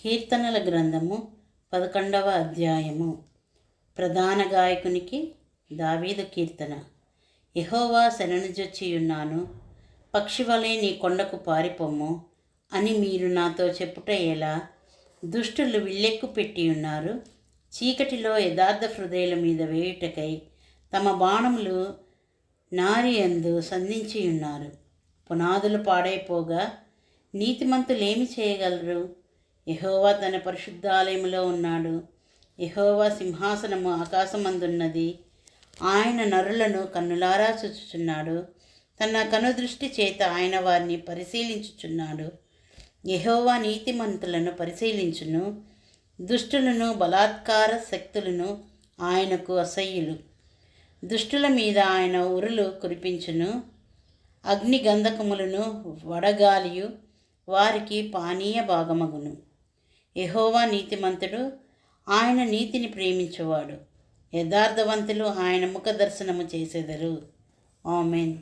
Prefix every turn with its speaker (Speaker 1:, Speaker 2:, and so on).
Speaker 1: కీర్తనల గ్రంథము పదకొండవ అధ్యాయము. ప్రధాన గాయకునికి దావీదు కీర్తన. యహోవా శరణుజొచ్చియున్నాను. పక్షివలే నీ కొండకు పారిపోము అని మీరు నాతో చెప్పుట ఎలా? దుష్టులు విల్లెక్కు పెట్టి ఉన్నారు చీకటిలో యథార్థ హృదయాల మీద వేయుటకై తమ బాణములు నారి అందు సంధించి ఉన్నారు పునాదులు పాడైపోగా నీతిమంతులేమి చేయగలరు? యహోవా తన పరిశుద్ధాలయములో ఉన్నాడు. యహోవా సింహాసనము ఆకాశమందున్నది. ఆయన నరులను కన్నులారా చూచుచున్నాడు. తన కనుదృష్టి చేత ఆయన వారిని పరిశీలించుచున్నాడు. యహోవా నీతిమంతులను పరిశీలించును. దుష్టులను బలాత్కార శక్తులను ఆయనకు అసహ్యులు. దుష్టుల మీద ఆయన ఉరులు కురిపించును. అగ్ని గంధకములను వడగాలియు వారికి పానీయ భాగమగును. యహోవా నీతిమంతుడు ఆయన నీతిని ప్రేమించువాడు. యథార్థవంతులు ఆయన ముఖ దర్శనము చేసేదరు. ఆమెన్.